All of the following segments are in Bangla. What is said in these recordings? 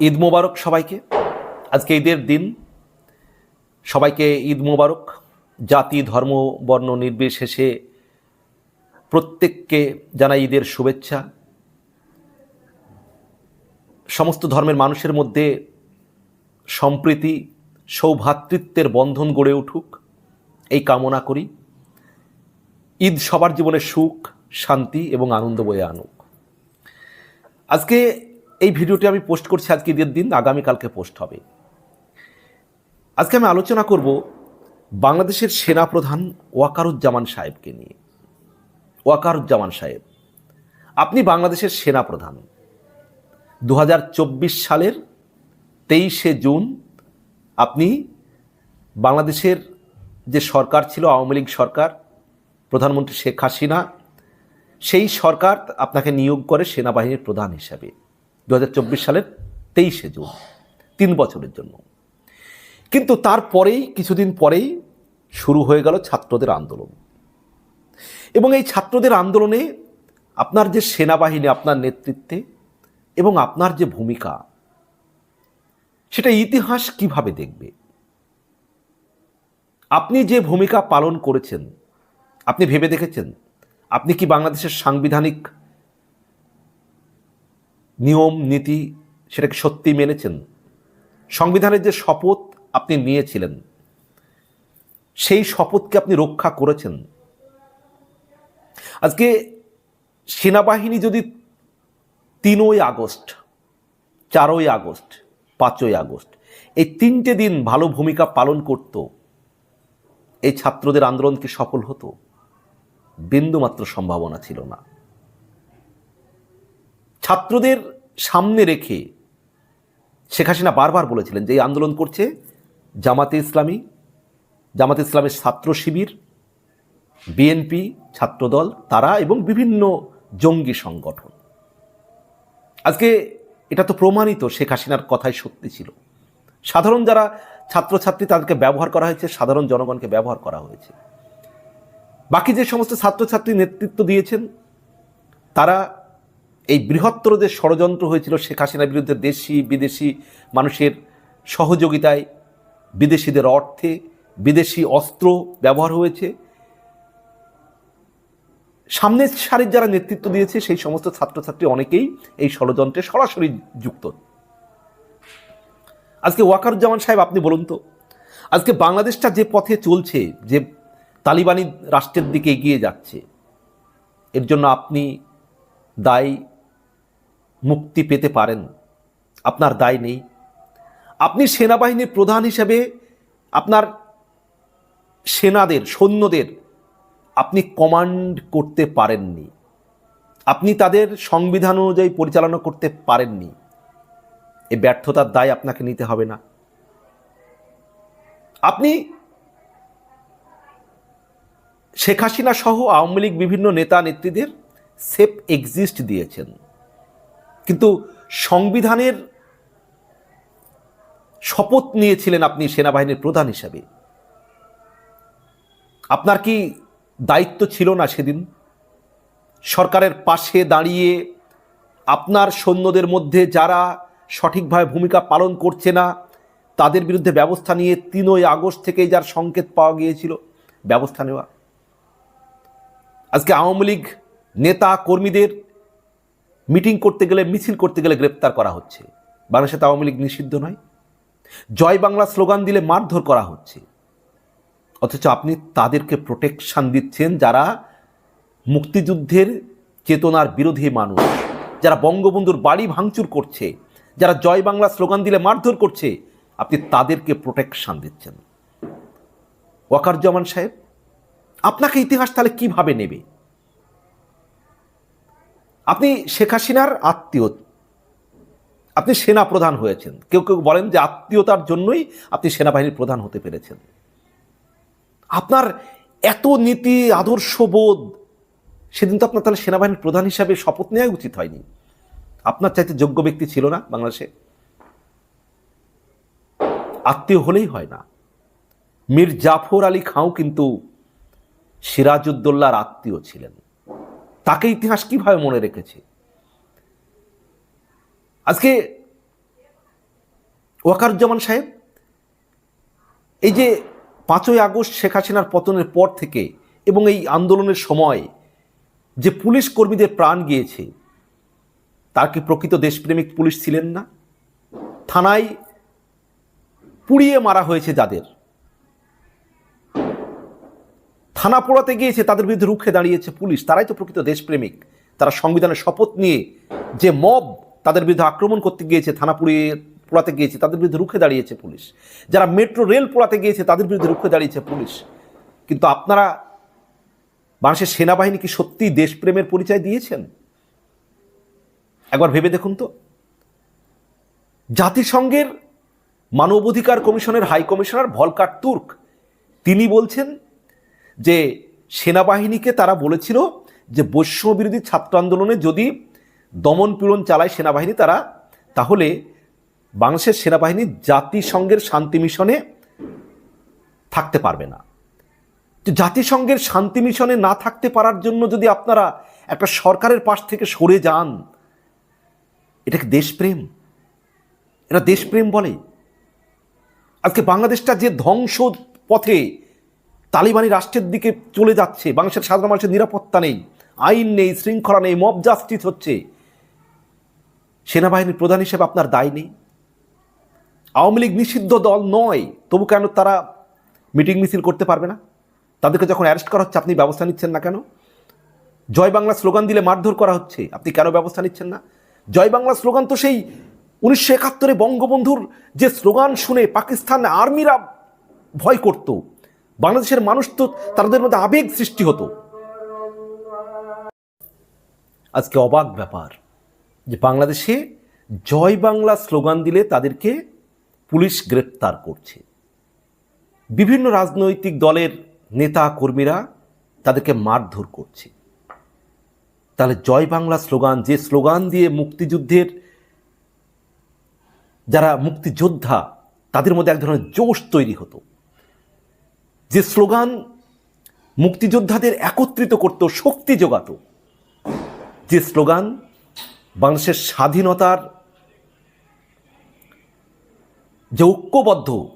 ঈদ মোবারক সবাইকে। আজকে ঈদের দিন। সবাইকে ঈদ মোবারক। জাতি, ধর্ম, বর্ণ নির্বিশেষে প্রত্যেককে জানাই ঈদের শুভেচ্ছা। সমস্ত ধর্মের মানুষের মধ্যে সম্প্রীতি সৌভ্রাতৃত্বের বন্ধন গড়ে উঠুক, এই কামনা করি। ঈদ সবার জীবনে সুখ, শান্তি এবং আনন্দ বয়ে আনুক। আজকে এই ভিডিওটি আমি পোস্ট করছি আজকে ঈদের দিন, আগামীকালকে পোস্ট হবে। আজকে আমি আলোচনা করব বাংলাদেশের সেনাপ্রধান ওয়াকারুজ্জামান সাহেবকে নিয়ে। ওয়াকারুজ্জামান সাহেব, আপনি বাংলাদেশের সেনাপ্রধান। দু হাজার চব্বিশ সালের তেইশে জুন আপনি বাংলাদেশের যে সরকার ছিল, আওয়ামী লীগ সরকার, প্রধানমন্ত্রী শেখ হাসিনা, সেই সরকার আপনাকে নিয়োগ করে সেনাবাহিনীর প্রধান হিসাবে। দু হাজার চব্বিশ সালের তেইশে জুন, তিন বছরের জন্য। কিন্তু তারপরেই, কিছুদিন পরেই শুরু হয়ে গেল ছাত্রদের আন্দোলন। এবং এই ছাত্রদের আন্দোলনে আপনার যে সেনাবাহিনী, আপনার নেতৃত্বে এবং আপনার যে ভূমিকা, সেটা ইতিহাস কীভাবে দেখবে? আপনি যে ভূমিকা পালন করেছেন, আপনি ভেবে দেখেছেন? আপনি কি বাংলাদেশের সাংবিধানিক নিয়ম, নীতি, সেটাকে সত্যি মেনেছেন। সংবিধানের যে শপথ আপনি নিয়েছিলেন, সেই শপথকে আপনি রক্ষা করেছেন। আজকে সেনাবাহিনী যদি তিনই আগস্ট, চারই আগস্ট, পাঁচই আগস্ট, এই তিনটে দিন ভালো ভূমিকা পালন করত, এই ছাত্রদের আন্দোলন কি সফল হতো? বিন্দুমাত্র সম্ভাবনা ছিল না। ছাত্রদের সামনে রেখে শেখ হাসিনা বারবার বলেছিলেন যে এই আন্দোলন করছে জামাতে ইসলামী, জামাতে ইসলামের ছাত্র শিবির, বিএনপি, ছাত্রদল, তারা এবং বিভিন্ন জঙ্গি সংগঠন। আজকে এটা তো প্রমাণিত শেখ হাসিনার কথাই সত্যি ছিল। সাধারণ যারা ছাত্রছাত্রী তাদেরকে ব্যবহার করা হয়েছে, সাধারণ জনগণকে ব্যবহার করা হয়েছে। বাকি যে সমস্ত ছাত্রছাত্রী নেতৃত্ব দিয়েছেন, তারা এই বৃহত্তর যে ষড়যন্ত্র হয়েছিল শেখ হাসিনার বিরুদ্ধে দেশি, বিদেশি মানুষের সহযোগিতায়, বিদেশিদের অর্থে, বিদেশি অস্ত্র ব্যবহার হয়েছে। সামনের সারির যারা নেতৃত্ব দিয়েছে, সেই সমস্ত ছাত্রছাত্রী অনেকেই এই ষড়যন্ত্রে সরাসরি যুক্ত। আজকে ওয়াকারুজ্জামান সাহেব, আপনি বলুন তো, আজকে বাংলাদেশটা যে পথে চলছে, যে তালিবানি রাষ্ট্রের দিকে এগিয়ে যাচ্ছে, এর জন্য আপনি দায় মুক্তি পেতে পারেন। আপনার দায় নেই। আপনি সেনাবাহিনীর প্রধান হিসেবে আপনার সেনাদের, সৈন্যদের আপনি কমান্ড করতে পারেননি। আপনি তাদের সংবিধান অনুযায়ী পরিচালনা করতে পারেননি। এই ব্যর্থতার দায় আপনাকে নিতে হবে না। আপনি শেখ হাসিনা সহ আওয়ামী লীগ বিভিন্ন নেতা নেত্রীদের সেফ এক্সিস্ট দিয়েছেন। কিন্তু সংবিধানের শপথ নিয়েছিলেন আপনি সেনাবাহিনীর প্রধান হিসাবে। আপনার কি দায়িত্ব ছিল না সেদিন? সরকারের পাশে দাঁড়িয়ে আপনার সৈন্যদের মধ্যে যারা সঠিকভাবে ভূমিকা পালন করছে না, তাদের বিরুদ্ধে ব্যবস্থা নিয়ে তিনই আগস্ট থেকেই যার সংকেত পাওয়া গিয়েছিল, ব্যবস্থা নেওয়া। আজকে আওয়ামী লীগ নেতা কর্মীদের মিটিং করতে গেলে, মিছিল করতে গেলে গ্রেপ্তার করা হচ্ছে। বাংলাদেশে আওয়ামী লীগ নিষিদ্ধ নয়। জয় বাংলা স্লোগান দিলে মারধর করা হচ্ছে। অথচ আপনি তাদেরকে প্রোটেকশান দিচ্ছেন যারা মুক্তিযুদ্ধের চেতনার বিরোধী মানুষ, যারা বঙ্গবন্ধুর বাড়ি ভাঙচুর করছে, যারা জয় বাংলা স্লোগান দিলে মারধর করছে, আপনি তাদেরকে প্রোটেকশান দিচ্ছেন। ওয়াকারুজ্জামান সাহেব, আপনাকে ইতিহাস তাহলে কীভাবে নেবে? আপনি শেখ হাসিনার আত্মীয়। আপনি সেনা প্রধান হয়েছেন। কেউ কেউ বলেন যে আত্মীয়তার জন্যই আপনি সেনাবাহিনীর প্রধান হতে পেরেছেন। আপনার এত নীতি আদর্শবোধ সেদিন তো আপনার তাহলে সেনাবাহিনীর প্রধান হিসাবে শপথ নেওয়া উচিত হয়নি। আপনার চাইতে যোগ্য ব্যক্তি ছিল না বাংলাদেশে। আত্মীয় হলেই হয় না। মীর জাফর আলী খাঁও কিন্তু সিরাজউদ্দৌলার আত্মীয় ছিলেন। তাকে ইতিহাস কীভাবে মনে রেখেছে? আজকে ওয়াকারুজ্জামান সাহেব, এই যে পাঁচই আগস্ট শেখ হাসিনার পতনের পর থেকে এবং এই আন্দোলনের সময় যে পুলিশ কর্মীদের প্রাণ গিয়েছে, তার কি প্রকৃত দেশপ্রেমিক পুলিশ ছিলেন না? থানায় পুড়িয়ে মারা হয়েছে যাদের। থানা পোড়াতে গিয়েছে, তাদের বিরুদ্ধে রুখে দাঁড়িয়েছে পুলিশ। তারাই তো প্রকৃত দেশপ্রেমিক। তারা সংবিধানের শপথ নিয়ে যে মব তাদের বিরুদ্ধে আক্রমণ করতে গিয়েছে, থানা পুড়িয়ে পোড়াতে গিয়েছে, তাদের বিরুদ্ধে রুখে দাঁড়িয়েছে পুলিশ। যারা মেট্রো রেল পোড়াতে গিয়েছে, তাদের বিরুদ্ধে রুখে দাঁড়িয়েছে পুলিশ। কিন্তু আপনারা বাংলাদেশের সেনাবাহিনী কি সত্যিই দেশপ্রেমের পরিচয় দিয়েছেন? একবার ভেবে দেখুন তো। জাতিসংঘের মানবাধিকার কমিশনের হাই কমিশনার ভলকার তুর্ক, তিনি বলছেন যে সেনাবাহিনীকে তারা বলেছিল যে বৈষম্য বিরোধী ছাত্র আন্দোলনে যদি দমন পীড়ন চালায় সেনাবাহিনী তারা, তাহলে বাংলাদেশের সেনাবাহিনী জাতিসংঘের শান্তি মিশনে থাকতে পারবে না। তো জাতিসংঘের শান্তি মিশনে না থাকতে পারার জন্য যদি আপনারা একটা সরকারের পাশ থেকে সরে যান এটাকে দেশপ্রেম? এটা দেশপ্রেম বলে? আজকে বাংলাদেশটা যে ধ্বংস পথে তালিবানি রাষ্ট্রের দিকে চলে যাচ্ছে। বাংলাদেশের সাধারণ মানুষের নিরাপত্তা নেই, আইন নেই, শৃঙ্খলা নেই, মব জাস্টিস হচ্ছে। সেনাবাহিনীর প্রধান হিসেবে আপনার দায় নেই। আওয়ামী লীগ নিষিদ্ধ দল নয়, তবু কেন তারা মিটিং মিছিল করতে পারবে না? তাদেরকে যখন অ্যারেস্ট করা হচ্ছে, আপনি ব্যবস্থা নিচ্ছেন না কেন? জয় বাংলা স্লোগান দিলে মারধর করা হচ্ছে, আপনি কেন ব্যবস্থা নিচ্ছেন না? জয় বাংলা স্লোগান তো সেই উনিশশো একাত্তরে বঙ্গবন্ধুর যে স্লোগান শুনে পাকিস্তান আর্মিরা ভয় করত। বাংলাদেশের মানুষ তো তাদের মধ্যে আবেগ সৃষ্টি হতো। আজকে অবাক ব্যাপার যে বাংলাদেশে জয় বাংলা স্লোগান দিলে তাদেরকে পুলিশ গ্রেপ্তার করছে। বিভিন্ন রাজনৈতিক দলের নেতা কর্মীরা তাদেরকে মারধর করছে। তাহলে জয় বাংলা স্লোগান, যে স্লোগান দিয়ে মুক্তিযুদ্ধের যারা মুক্তিযোদ্ধা, তাদের মধ্যে এক ধরনের জোশ তৈরি হতো। যে স্লোগান মুক্তিযোদ্ধাদের একত্রিত করত, শক্তি যোগাতো, যে স্লোগান বাংলাদেশের স্বাধীনতার যে ঐক্যবদ্ধ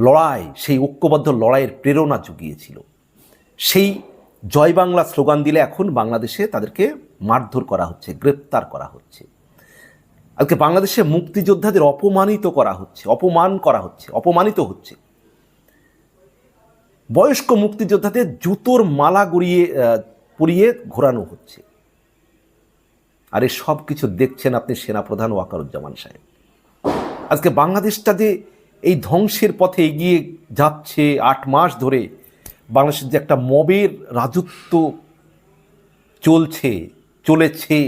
লড়াই, সেই ঐক্যবদ্ধ লড়াইয়ের প্রেরণা জুগিয়েছিল। সেই জয় বাংলা স্লোগান দিলে এখন বাংলাদেশে তাদেরকে মারধর করা হচ্ছে, গ্রেপ্তার করা হচ্ছে। আজকে বাংলাদেশে মুক্তিযোদ্ধাদের অপমানিত করা হচ্ছে, অপমান করা হচ্ছে, অপমানিত হচ্ছে। বয়স্ক মুক্তিযোদ্ধাদের জুতোর মালা গড়িয়ে পরিয়ে ঘোরানো হচ্ছে। আর এই সব কিছু দেখছেন আপনি সেনাপ্রধান ওয়াকারুজ্জামান সাহেব। আজকে বাংলাদেশটা যে এই ধ্বংসের পথে এগিয়ে যাচ্ছে আট মাস ধরে, বাংলাদেশের যে একটা মবের রাজত্ব চলছে, চলেছে,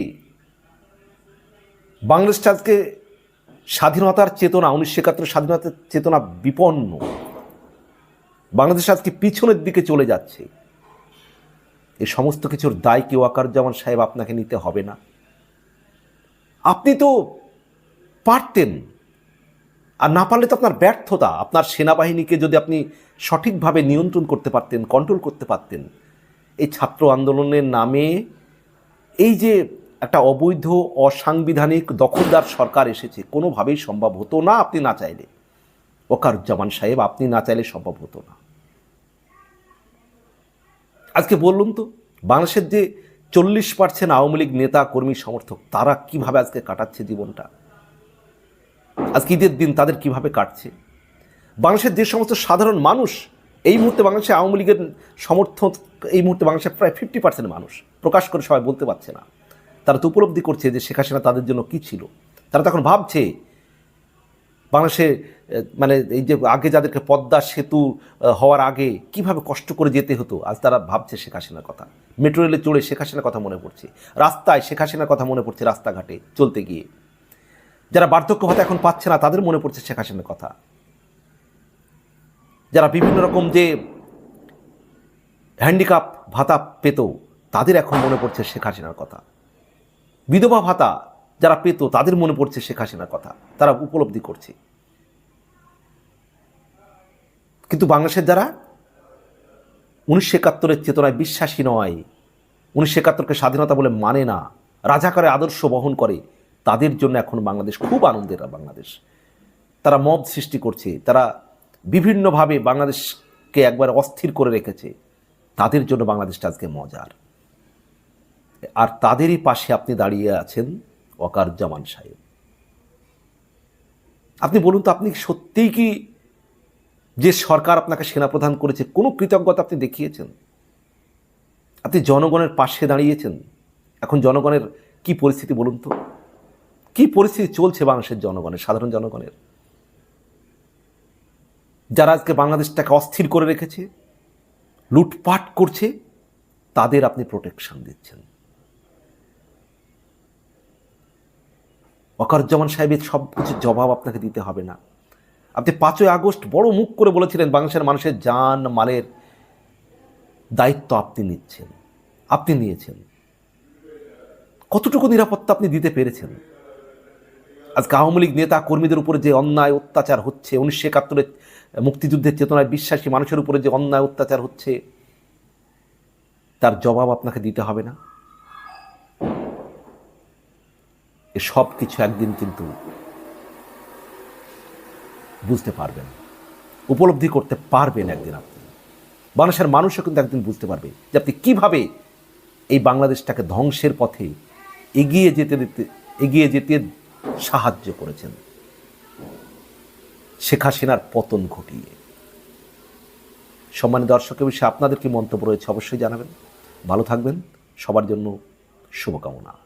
বাংলাদেশটা আজকে স্বাধীনতার চেতনা, উনিশশো একাত্তর স্বাধীনতার চেতনা বিপন্ন। বাংলাদেশ আজকে পিছনের দিকে চলে যাচ্ছে। এই সমস্ত কিছুর দায় কি ওয়াকারুজ্জামান সাহেব আপনাকে নিতে হবে না? আপনি তো পারতেন। আর না পারলে তো আপনার ব্যর্থতা, আপনার সেনাবাহিনীকে যদি আপনি সঠিকভাবে নিয়ন্ত্রণ করতে পারতেন কন্ট্রোল করতে পারতেন। এই ছাত্র আন্দোলনের নামে এই যে একটা অবৈধ, অসাংবিধানিক, দখলদার সরকার এসেছে, কোনোভাবেই সম্ভব হতো না, আপনি না চাইলে। ওকারুজ্জামান সাহেব, আপনি না চাইলে সম্ভব হতো না। আজকে বললুন তো, বাংলাদেশের যে চল্লিশ পার্সেন্ট আওয়ামী লীগ নেতা, কর্মী, সমর্থক, তারা কীভাবে আজকে কাটাচ্ছে জীবনটা? আজকে ঈদের দিন তাদের কীভাবে কাটছে? বাংলাদেশের যে সমস্ত সাধারণ মানুষ, এই মুহূর্তে বাংলাদেশে আওয়ামী লীগের সমর্থক, এই মুহূর্তে বাংলাদেশের প্রায় ফিফটি পার্সেন্ট মানুষ, প্রকাশ করে সবাই বলতে পারছে না। তারা তো উপলব্ধি করছে যে শেখ হাসিনা তাদের জন্য কী ছিল। তারা তখন ভাবছে বাংলাদেশে মানে এই যে আগে যাদেরকে পদ্মা সেতু হওয়ার আগে কীভাবে কষ্ট করে যেতে হতো, আজ তারা ভাবছে শেখ হাসিনার কথা। মেট্রো রেলে চড়ে শেখ হাসিনার কথা মনে পড়ছে। রাস্তায় শেখ হাসিনার কথা মনে পড়ছে রাস্তাঘাটে চলতে গিয়ে। যারা বার্ধক্য ভাতা এখন পাচ্ছে না, তাদের মনে পড়ছে শেখ হাসিনার কথা। যারা বিভিন্ন রকম যে হ্যান্ডিক্যাপ ভাতা পেত, তাদের এখন মনে পড়ছে শেখ হাসিনার কথা। বিধবা ভাতা যারা পেত তাদের মনে পড়ছে শেখ হাসিনার কথা। তারা উপলব্ধি করছে। কিন্তু বাংলাদেশের যারা উনিশশো একাত্তরের চেতনায় বিশ্বাসী নয়, উনিশশো একাত্তরকে স্বাধীনতা বলে মানে না, রাজাকারের আদর্শ বহন করে, তাদের জন্য এখন বাংলাদেশ খুব আনন্দের বাংলাদেশ। তারা মব সৃষ্টি করছে, তারা বিভিন্নভাবে বাংলাদেশকে একবার অস্থির করে রেখেছে। তাদের জন্য বাংলাদেশটা আজকে মজার। আর তাদেরই পাশে আপনি দাঁড়িয়ে আছেন ওয়াকারুজ্জামান সাহেব। আপনি বলুন তো, আপনি সত্যিই কি যে সরকার আপনাকে সেনাপ্রধান করেছে, কোনো কৃতজ্ঞতা আপনি দেখিয়েছেন? আপনি জনগণের পাশে দাঁড়িয়েছেন। এখন জনগণের কি পরিস্থিতি বলুন তো? কি পরিস্থিতি চলছে বাংলাদেশের জনগণের, সাধারণ জনগণের? যারা আজকে বাংলাদেশটাকে অস্থির করে রেখেছে, লুটপাট করছে, তাদের আপনি প্রোটেকশন দিচ্ছেন। ওয়াকারুজ্জামান সাহেবের সব কিছুর জবাব আপনাকে দিতে হবে না। আপনি পাঁচই আগস্ট বড় মুখ করে বলেছিলেন বাংলাদেশের মানুষের যান, মালের দায়িত্ব আপনি নিচ্ছেন, আপনি নিয়েছেন। কতটুকু নিরাপত্তা আপনি দিতে পেরেছেন? আজকে আওয়ামী লীগ নেতা কর্মীদের উপরে যে অন্যায় অত্যাচার হচ্ছে, উনিশশো একাত্তরের মুক্তিযুদ্ধের চেতনায় বিশ্বাসী মানুষের উপরে যে অন্যায় অত্যাচার হচ্ছে, তার জবাব আপনাকে দিতে হবে না? এ সব কিছু একদিন কিন্তু বুঝতে পারবেন। উপলব্ধি করতে পারবেন একদিন আপনি। বাংলাদেশের মানুষও কিন্তু একদিন বুঝতে পারবে যে আপনি কীভাবে এই বাংলাদেশটাকে ধ্বংসের পথে এগিয়ে যেতে দিতে, এগিয়ে যেতে সাহায্য করেছেন। শেখ হাসিনার পতন ঘটিয়ে। সম্মানিত দর্শকের বিষয়ে আপনাদের কি মন্তব্য রয়েছে অবশ্যই জানাবেন। ভালো থাকবেন। সবার জন্য শুভকামনা।